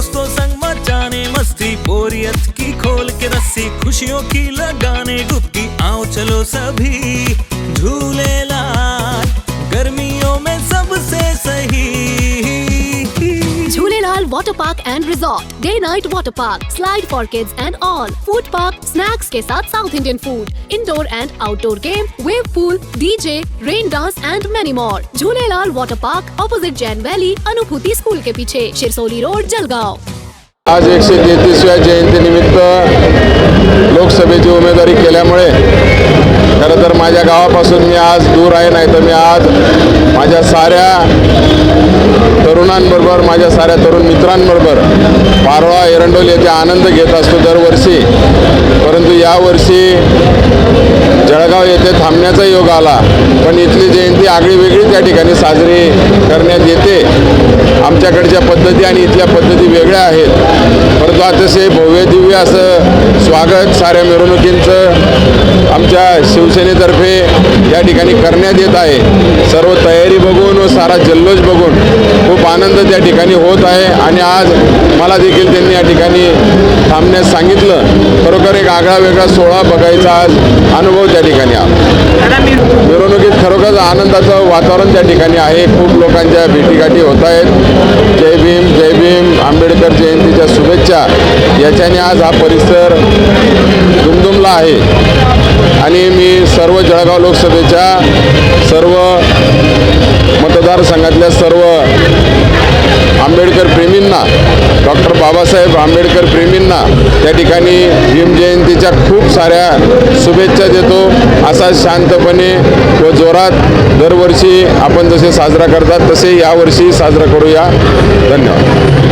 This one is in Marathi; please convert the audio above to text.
दोस्तों संग मचाने मस्ती बोरियत की खोल के रस्सी खुशियों की लगाने डुबकी आओ चलो सभी। Water park and resort day night water park slide for kids and all food park snacks के साथ South Indian food indoor and outdoor game wave pool DJ rain dance and many more Jhulelal water park opposite Jain valley Anubhuti school के पीछे शिरसोली रोड जलगांव आज एकशे तेहतीसव्या जयंती निमित्त लोकसभेची उमेदवारी केल्यामुळे माझ्या गावापासून मी आज दूर आहे नाही तर मी आज माझ्या साऱ्या तरुणांबरोबर माझ्या साऱ्या तरुण मित्रांबरोबर पारोळा एरंडोल याचे आनंद घेत असतो दरवर्षी. परंतु यावर्षी जळगाव येथे थांबण्याचा योग आला. पण इथली जयंती आगळी वेगळी त्या ठिकाणी साजरी करण्यात येते. आमच्याकडच्या पद्धती आणि इथल्या पद्धती वेगळ्या आहेत. परंतु अतिशय भव्य दिव्य असं स्वागत साऱ्या मिरवणुकींचं आमच्या शिवसेनेतर्फे या ठिकाणी करण्यात येत आहे. सर्व तयारी बघून व सारा जल्लोष बघून खूप आनंद त्या ठिकाणी होत आहे आणि आज मला देखील त्यांनी या ठिकाणी थांबण्यास सांगितलं. खरोखर एक आगळा वेगळा सोहळा बघायचा आज अनुभव त्या ठिकाणी आला. मिरवणुकीत खरोखर आनंदाचं वातावरण त्या ठिकाणी आहे. खूप लोकांच्या भेटीगाठी होत आहेत. जय आंबेडकर जयंतीच्या शुभेच्छा. याच्याने आज हा परिसर दुमदुमला आहे. आणि मी सर्व जळगाव लोकसभेच्या सर्व मतदारसंघातल्या सर्व आंबेडकर प्रेमींना डॉक्टर बाबासाहेब आंबेडकर प्रेमींना त्या ठिकाणी भीमजयंतीच्या खूप साऱ्या शुभेच्छा देतो. असा शांतपणे व जोरात दरवर्षी आपण जसे साजरा करतात तसे यावर्षी साजरा करूया. धन्यवाद.